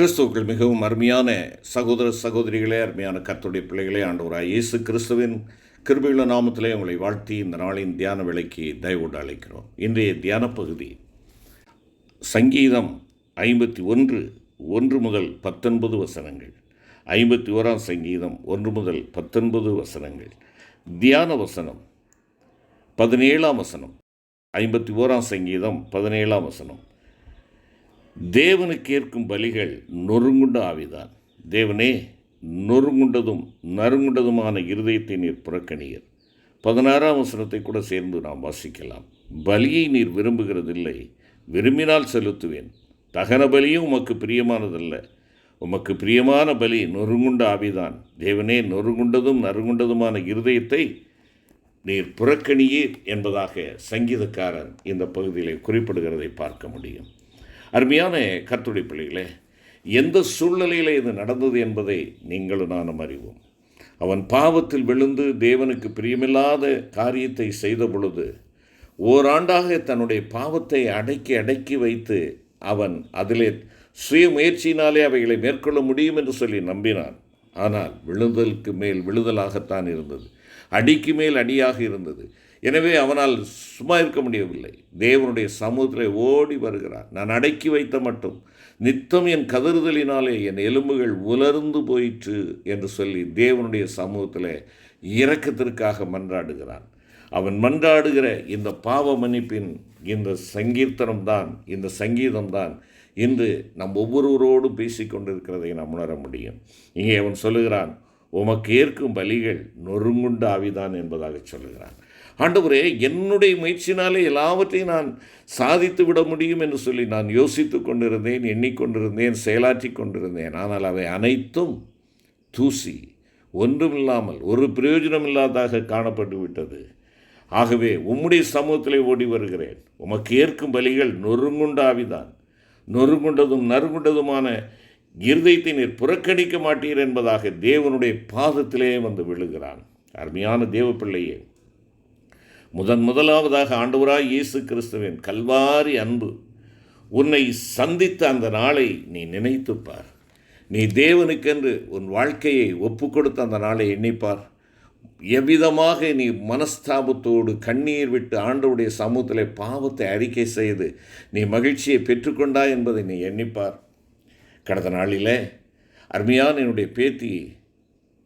கிறிஸ்துவுக்குள் மிகவும் அருமையான சகோதர சகோதரிகளே அருமையான கத்துடைய பிள்ளைகளே ஆண்டவராக இயேசு கிறிஸ்துவின் கிருபியுள்ள நாமத்திலே உங்களை வாழ்த்தி இந்த நாளின் தியான விலைக்கு தயவோடு அழைக்கிறோம். இன்றைய தியான பகுதி சங்கீதம் ஐம்பத்தி ஒன்று ஒன்று முதல் பத்தொன்பது வசனங்கள். ஐம்பத்தி ஓராம் சங்கீதம் ஒன்று முதல் பத்தொன்பது வசனங்கள். தியான வசனம் பதினேழாம் வசனம். ஐம்பத்தி ஓராம் சங்கீதம் பதினேழாம் வசனம். தேவனுக்கு ஏற்கும் பலிகள் நொறுங்குண்ட ஆவிதான் தேவனே நொறுங்குண்டதும் நறுங்குண்டதுமான இருதயத்தை நீர் புறக்கணியர். பதினாறாம் வசனத்தை கூட சேர்ந்து நாம் வாசிக்கலாம். பலியை நீர் விரும்புகிறதில்லை விரும்பினால் செலுத்துவேன். தகன பலியும் உமக்கு பிரியமானதல்ல. உமக்கு பிரியமான பலி நொறுங்குண்ட ஆவிதான் தேவனே நொறுங்குண்டதும் நறுங்குண்டதுமான இருதயத்தை நீர் புறக்கணியீர் என்பதாக சங்கீதக்காரன் இந்த பகுதியில் குறிப்பிடுகிறதை பார்க்க முடியும். அருமையான கர்த்துடைய பிள்ளைகளே எந்த சூழ்நிலையில் இது நடந்தது என்பதை நீங்களும் நானும் அறிவோம். அவன் பாவத்தில் விழுந்து தேவனுக்கு பிரியமில்லாத காரியத்தை செய்த பொழுது ஓராண்டாக தன்னுடைய பாவத்தை அடக்கி அடக்கி வைத்து அவன் அதிலே சுய முயற்சியினாலே அவைகளை மேற்கொள்ள முடியும் என்று சொல்லி நம்பினான். ஆனால் விழுதலுக்கு மேல் விழுதலாகத்தான் இருந்தது. அடிக்கு மேல் அடியாக இருந்தது. எனவே அவனால் சும்மா இருக்க முடியவில்லை. தேவனுடைய சமூகத்தில் ஓடி வருகிறார். நான் அடக்கி வைத்த மட்டும். நித்தம் என் கதறுதலினாலே என் எலும்புகள் உலர்ந்து போயிற்று என்று சொல்லி தேவனுடைய சமூகத்தில் இரக்கத்திற்காக மன்றாடுகிறான். அவன் மன்றாடுகிற இந்த பாவ மன்னிப்பின் இந்த சங்கீர்த்தனம்தான் இந்த சங்கீதம்தான் இன்று நம் ஒவ்வொருவரோடும் பேசிக்கொண்டிருக்கிறதை நாம் உணர முடியும். இங்கே அவன் சொல்லுகிறான் உமக்கு ஏற்கும் பலிகள் நொறுங்குண்ட ஆவிதான் என்பதாக சொல்லுகிறான். ஆண்டவரே என்னுடைய முயற்சினாலே எல்லாவற்றையும் நான் சாதித்து விட முடியும் என்று சொல்லி நான் யோசித்து கொண்டிருந்தேன் எண்ணிக்கொண்டிருந்தேன் செயலாற்றி கொண்டிருந்தேன். ஆனால் அவை அனைத்தும் தூசி ஒன்றுமில்லாமல் ஒரு பிரயோஜனம் இல்லாதாக காணப்பட்டு விட்டது. ஆகவே உம்முடைய சமூகத்திலே ஓடி வருகிறேன். உமக்கு ஏற்கும் பலிகள் நொறுங்குண்டாவிதான் நொறுங்குண்டதும் நறுங்குண்டதுமான இருதயத்தை நீர் புறக்கணிக்க மாட்டீர் என்பதாக தேவனுடைய பாதத்திலே வந்து விழுகிறான். அருமையான தேவ பிள்ளையே முதன் முதலாவதாக ஆண்டவராய் இயேசு கிறிஸ்துவின் கல்வாரி அன்பு உன்னை சந்தித்த அந்த நாளை நீ நினைத்துப்பார். நீ தேவனுக்கென்று உன் வாழ்க்கையை ஒப்பு கொடுத்த அந்த நாளை எண்ணிப்பார். எவ்விதமாக நீ மனஸ்தாபத்தோடு கண்ணீர் விட்டு ஆண்டவுடைய சமூகத்திலே பாவத்தை அறிக்கை செய்து நீ மகிழ்ச்சியை பெற்றுக்கொண்டா என்பதை நீ எண்ணிப்பார். கடந்த நாளில் அருமையான என்னுடைய பேத்தி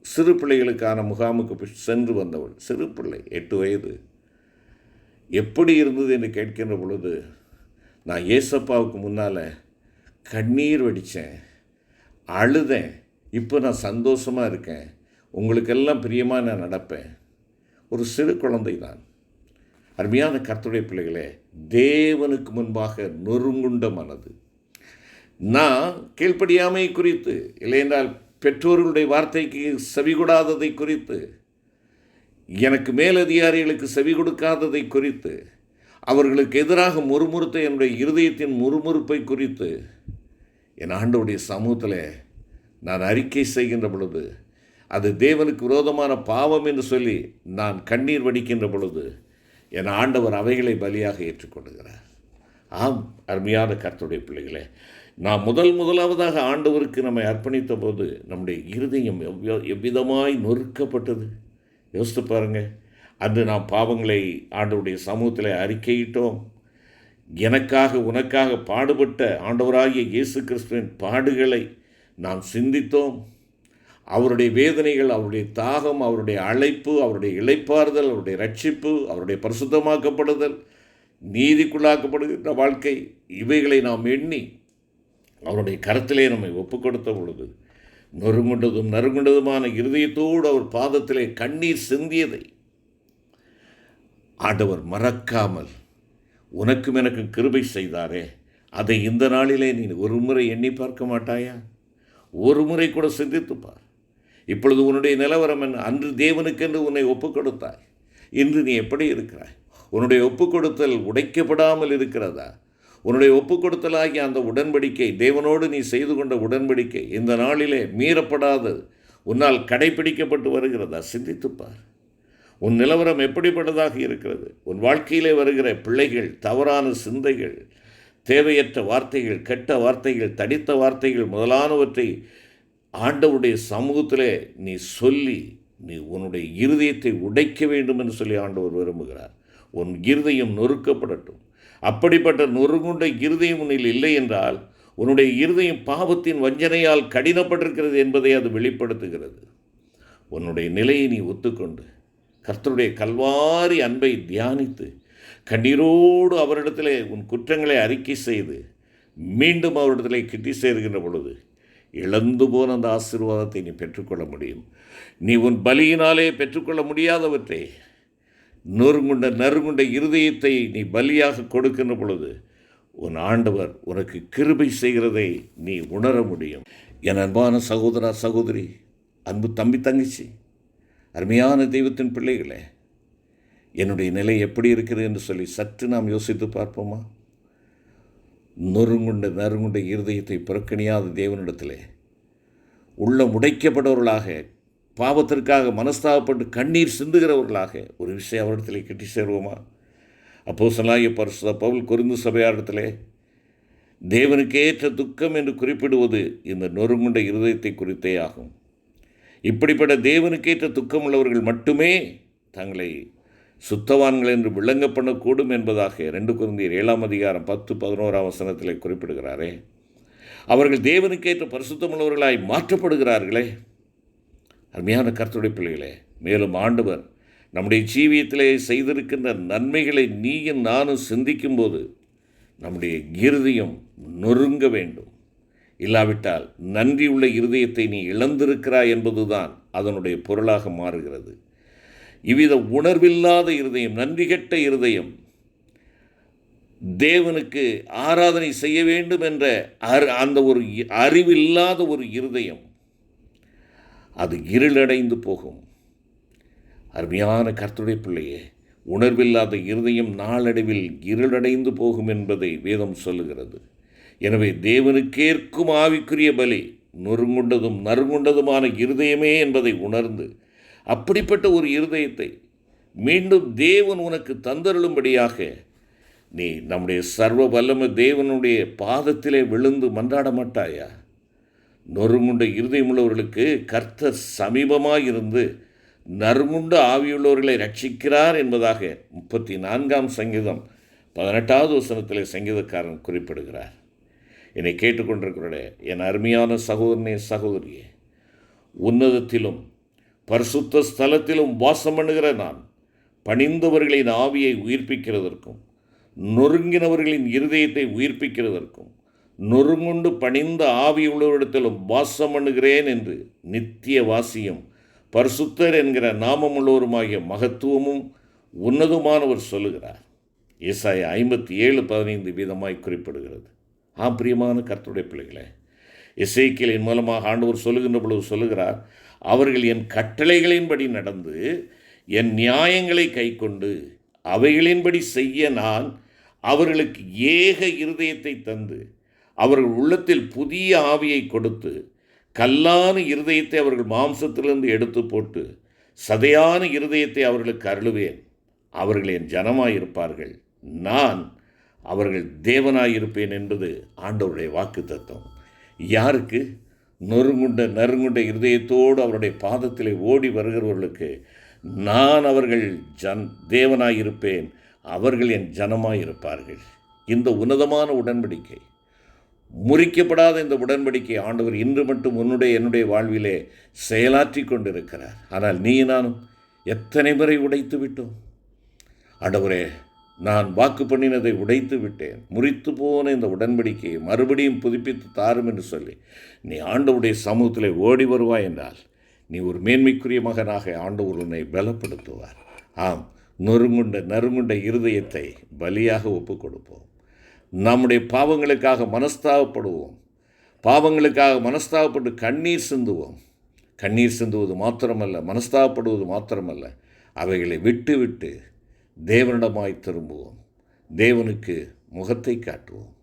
சிறு பிள்ளைகளுக்கான முகாமுக்கு சென்று வந்தவள். சிறு பிள்ளை எட்டு வயது. எப்படி இருந்தது என்று கேட்கின்ற பொழுது நான் ஏசப்பாவுக்கு முன்னால் கண்ணீர் வடித்தேன் அழுதேன். இப்போ நான் சந்தோஷமாக இருக்கேன். உங்களுக்கெல்லாம் பிரியமாக நான் நடப்பேன். ஒரு சிறு குழந்தை தான் அருமையான கர்த்துடைய பிள்ளைகளே தேவனுக்கு முன்பாக நொறுங்குண்ட மனது. நான் கீழ்ப்படியாமை குறித்து இல்லையென்றால் பெற்றோர்களுடைய வார்த்தைக்கு செவிகூடாததை குறித்து எனக்கு மேலதிகாரிகளுக்கு செவி கொடுக்காததை குறித்து அவர்களுக்கு எதிராக முறுமுறுத்த என்னுடைய இருதயத்தின் முறுமுறுப்பை குறித்து என் ஆண்டவுடைய சமூகத்தில் நான் அறிக்கை செய்கின்ற பொழுது அது தேவனுக்கு விரோதமான பாவம் என்று சொல்லி நான் கண்ணீர் வடிக்கின்ற பொழுது என் ஆண்டவர் அவைகளை பலியாக ஏற்றுக்கொள்கிறார் ஆம் அருமையான கர்த்தருடைய பிள்ளைகளே நாம் முதல் முதலாவதாக ஆண்டவருக்கு நம்மை அர்ப்பணித்த போது நம்முடைய இருதயம் எவ்வ எவ்விதமாய் நொறுக்கப்பட்டது? யோசித்து பாருங்கள் அன்று நாம் பாவங்களை ஆண்டவருடைய சமூகத்தில் அறிக்கையிட்டோம். எனக்காக உனக்காக பாடுபட்ட ஆண்டவராகிய இயேசு கிறிஸ்துவின் பாடுகளை நாம் சிந்தித்தோம். அவருடைய வேதனைகள் அவருடைய தாகம் அவருடைய அழைப்பு அவருடைய இழைப்பாறுதல் அவருடைய ரட்சிப்பு அவருடைய பரிசுத்தமாக்கப்படுதல் நீதிக்குள்ளாக்கப்படுகின்ற வாழ்க்கை இவைகளை நாம் எண்ணி அவருடைய கருத்திலே நம்மை ஒப்பு கொடுத்த பொழுது நொறுங்குண்டதும் நறுங்குண்டதுமான இருதயத்தோடு அவர் பாதத்திலே கண்ணீர் சிந்தியதை ஆண்டவர் மறக்காமல் உனக்கும் எனக்கு கிருபை செய்தாரே. அதை இந்த நாளிலே நீ ஒரு முறை எண்ணி பார்க்க மாட்டாயா? ஒரு முறை கூட சிந்தித்துப்பார் இப்பொழுது உன்னுடைய நிலவரம் என்ன? அன்று தேவனுக்கென்று உன்னை ஒப்புக் கொடுத்தாய் இன்று நீ எப்படி இருக்கிறாய்? உன்னுடைய ஒப்புக் கொடுத்தல் உடைக்கப்படாமல் இருக்கிறதா? உன்னுடைய ஒப்பு கொடுத்தலாகிய அந்த உடன்படிக்கை தேவனோடு நீ செய்து கொண்ட உடன்படிக்கை இந்த நாளிலே மீறப்படாதது உன்னால் கடைபிடிக்கப்பட்டு வருகிறதா? சிந்தித்துப்பார் உன் நிலவரம் எப்படிப்பட்டதாக இருக்கிறது? உன் வாழ்க்கையிலே வருகிற பிள்ளைகள் தவறான சிந்தைகள் தேவையற்ற வார்த்தைகள் கெட்ட வார்த்தைகள் தடித்த வார்த்தைகள் முதலானவற்றை ஆண்டவருடைய சமூகத்திலே நீ சொல்லி நீ உன்னுடைய இருதயத்தை உடைக்க வேண்டும் என்று சொல்லி ஆண்டவர் விரும்புகிறார். உன் இருதயம் நொறுக்கப்படட்டும். அப்படிப்பட்ட நொறுங்குண்ட இருதயம் உன்னில் இல்லை என்றால் உன்னுடைய இருதயம் பாவத்தின் வஞ்சனையால் கடினப்பட்டிருக்கிறது என்பதை அது வெளிப்படுத்துகிறது. உன்னுடைய நிலையை நீ ஒத்துக்கொண்டு கர்த்தருடைய கல்வாரி அன்பை தியானித்து கண்ணீரோடு அவரிடத்திலே உன் குற்றங்களை அறிக்கை செய்து மீண்டும் அவரிடத்திலே கிட்டி சேர்கின்ற பொழுது இழந்து போன அந்த ஆசீர்வாதத்தை நீ பெற்றுக்கொள்ள முடியும். நீ உன் பலியினாலே பெற்றுக்கொள்ள முடியாதவற்றை. நொறுங்குண்ட நறுங்குண்ட இருதயத்தை நீ பலியாக கொடுக்கின்ற பொழுது உன் ஆண்டவர் உனக்கு கிருபை செய்கிறதை நீ உணர முடியும். என் அன்பான சகோதரா சகோதரி அன்பு தம்பி தங்கச்சி அருமையான தெய்வத்தின் பிள்ளைகளே என்னுடைய நிலை எப்படி இருக்கிறது என்று சொல்லி சற்று நாம் யோசித்து பார்ப்போமா? நொறுங்குண்ட நறுங்குண்ட இருதயத்தை புறக்கணியாத தேவனிடத்திலே உள்ள முடைக்கப்பட்டவர்களாக பாவத்திற்காக மனஸ்தாபப்பட்டு கண்ணீர் சிந்துகிறவர்களாக ஒரு விஷயம் அவரிடத்தில் கட்டி சேருவோமா? அப்போ சலாய பரிசுத பவுல் குறிந்து சபையாரிடத்திலே தேவனுக்கேற்ற துக்கம் என்று குறிப்பிடுவது இந்த நொறுங்குண்ட இருதயத்தை குறித்தே ஆகும். இப்படிப்பட்ட தேவனுக்கேற்ற துக்கம் உள்ளவர்கள் மட்டுமே தங்களை சுத்தவான்கள் என்று விளங்க பண்ணக்கூடும் என்பதாக ரெண்டு குருந்தியர் ஏழாம் அதிகாரம் பத்து பதினோராம் வசனத்தில் குறிப்பிடுகிறாரே. அவர்கள் தேவனுக்கேற்ற பரிசுத்தமுள்ளவர்களாய் மாற்றப்படுகிறார்களே. அருமையான கருத்துடைய பிள்ளைகளே மேலும் ஆண்டவர் நம்முடைய ஜீவியத்திலே செய்திருக்கின்ற நன்மைகளை நீயும் நானும் சிந்திக்கும்போது நம்முடைய இருதயம் நொறுங்க வேண்டும். இல்லாவிட்டால் நன்றியுள்ள இருதயத்தை நீ இழந்திருக்கிறாய் என்பதுதான் அதனுடைய பொருளாக மாறுகிறது. இவ்வித உணர்வில்லாத இருதயம் நன்றி கெட்ட இருதயம் தேவனுக்கு ஆராதனை செய்ய வேண்டும் என்ற அந்த ஒரு அறிவில்லாத ஒரு இருதயம் அது இருளடைந்து போகும். அருமையான கர்த்துடைய பிள்ளையே உணர்வில்லாத இருதயம் நாளடைவில் இருளடைந்து போகும் என்பதை வேதம் சொல்லுகிறது. எனவே தேவனுக்கேற்கும் ஆவிக்குரிய பலி நொறுங்குண்டதும் நறுங்குண்டதுமான இருதயமே என்பதை உணர்ந்து அப்படிப்பட்ட ஒரு இருதயத்தை மீண்டும் தேவன் உனக்கு தந்தருளும்படியாக நீ நம்முடைய சர்வ வல்லம தேவனுடைய பாதத்திலே விழுந்து மன்றாட மாட்டாயா? நொறுமுண்ட இருதயமுள்ளவர்களுக்கு கர்த்தர் சமீபமாக இருந்து ஆவியுள்ளவர்களை ரட்சிக்கிறார் என்பதாக முப்பத்தி நான்காம் சங்கீதம் பதினெட்டாவது வசனத்தில் சங்கீதக்காரன் குறிப்பிடுகிறார். என்னை கேட்டுக்கொண்டிருக்கிற என் அருமையான சகோதரனே சகோதரியே உன்னதத்திலும் பரிசுத்த ஸ்தலத்திலும் வாசம் பண்ணுகிற நான் பணிந்தவர்களின் ஆவியை உயிர்ப்பிக்கிறதற்கும் நொறுங்கினவர்களின் இருதயத்தை உயிர்ப்பிக்கிறதற்கும் நொறுங்குண்டு பணிந்த ஆவியுள்ளவரிடத்திலும் வாசம் பண்ணுகிறேன் என்று நித்திய வாசியம். பரிசுத்தர் என்கிற நாமமுள்ளவருமாகிய மகத்துவமும் உன்னதமானவர் சொல்லுகிறார். இசாய ஐம்பத்தி ஏழு பதினைந்து வீதமாய் குறிப்பிடுகிறது. ஆ பிரியமான கர்த்தருடைய பிள்ளைகளே இசைக்கியலின் மூலமாக ஆண்டவர் சொல்லுகின்ற பொழுது சொல்லுகிறார் அவர்கள் என் கட்டளைகளின்படி நடந்து என் நியாயங்களை கைக்கொண்டு அவைகளின்படி செய்ய நான் அவர்களுக்கு ஏக இருதயத்தை தந்து அவர்கள் உள்ளத்தில் புதிய ஆவியை கொடுத்து கல்லான இருதயத்தை அவர்கள் மாம்சத்திலிருந்து எடுத்து போட்டு சதையான இருதயத்தை அவர்களுக்கு அருளுவேன். அவர்கள் என் ஜனமாயிருப்பார்கள். நான் அவர்கள் தேவனாயிருப்பேன் என்பது ஆண்டவருடைய வாக்கு தத்துவம் யாருக்கு? நொறுங்குண்ட நறுங்குண்ட இருதயத்தோடு அவருடைய பாதத்தில் ஓடி வருகிறவர்களுக்கு நான் அவர்கள் ஜன் தேவனாயிருப்பேன். அவர்கள் என் ஜனமாயிருப்பார்கள். இந்த உன்னதமான உடன்படிக்கை. முறிக்கப்படாத இந்த உடன்படிக்கை ஆண்டவர் இன்று மட்டும் உன்னுடைய என்னுடைய வாழ்விலே செயலாற்றி கொண்டிருக்கிறார். ஆனால் நீ நானும் எத்தனை முறை உடைத்து விட்டோம்? ஆண்டவரே நான் வாக்கு பண்ணினதை உடைத்து விட்டேன். முறித்து போன இந்த உடன்படிக்கையை மறுபடியும் புதுப்பித்து தாரும் என்று சொல்லி நீ ஆண்டவுடைய சமூகத்தில் ஓடி வருவாய் என்றால் நீ ஒரு மேன்மைக்குரிய மகனாக ஆண்டவர் உன்னை பலப்படுத்துவார். ஆம் நொறுங்குண்ட நறுங்குண்ட இருதயத்தை பலியாக ஒப்புக் கொடுப்போம் நம்முடைய பாவங்களுக்காக மனஸ்தாபப்படுவோம். பாவங்களுக்காக மனஸ்தாபப்பட்டு கண்ணீர் சிந்துவோம். கண்ணீர் சிந்துவது மாத்திரமல்ல மனஸ்தாபப்படுவது மாத்திரமல்ல. அவைகளை விட்டு விட்டு தேவனிடமாய் திரும்புவோம். தேவனுக்கு முகத்தை காட்டுவோம்.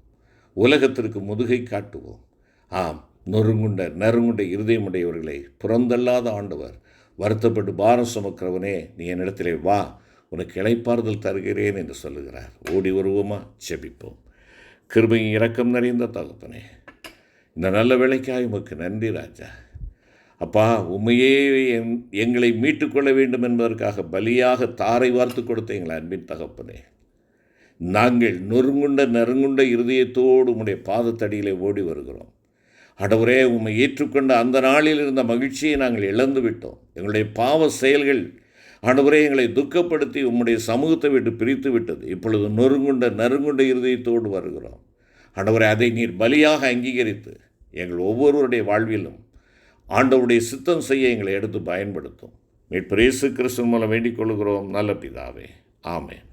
உலகத்திற்கு முதுகை காட்டுவோம். ஆம் நொறுங்குண்ட நறுங்குண்ட இருதயமுடையவர்களை புறந்தல்லாத ஆண்டவர் வருத்தப்பட்டு பாரம் சுமக்கிறவனே நீ என்னிடத்திலே வா உனக்கு இளைப்பாறுதல் தருகிறேன் என்று சொல்லுகிறார். ஓடி வருவோமா? செபிப்போம். கிருபையும் இரக்கம் நிறைந்த தகப்பனே. இந்த நல்ல வேலைக்காய் உமக்கு நன்றி ராஜா. அப்பா உண்மையே எங்களை மீட்டுக்கொள்ள வேண்டும் என்பதற்காக பலியாக தாரை வார்த்து கொடுத்த எங்கள் அன்பின் தகப்பனே. நாங்கள் நொறுங்குண்ட நறுங்குண்ட இருதயத்தோடு உம்முடைய பாதத்தடியிலே ஓடி வருகிறோம். அடவரே உம்மை ஏற்றுக்கொண்ட அந்த நாளில் இருந்த மகிழ்ச்சியை நாங்கள் இழந்து விட்டோம் எங்களுடைய பாவ செயல்கள் ஆண்டவரே எங்களை துக்கப்படுத்தி உம்முடைய சமூகத்தை விட்டு பிரித்து விட்டது. இப்பொழுது நொறுங்குண்ட நறுங்குண்ட இருதயத்தோடு வருகிறோம். ஆண்டவரே அதை நீர் பலியாக அங்கீகரித்து எங்கள் ஒவ்வொருவருடைய வாழ்விலும் ஆண்டவருடைய சித்தம் செய்ய எங்களை எடுத்து பயன்படுத்தும். மீட்பு கிறிஸ்தன் மூலம் வேண்டிக் கொள்கிறோம். நல்ல பிதாவே. ஆமென்.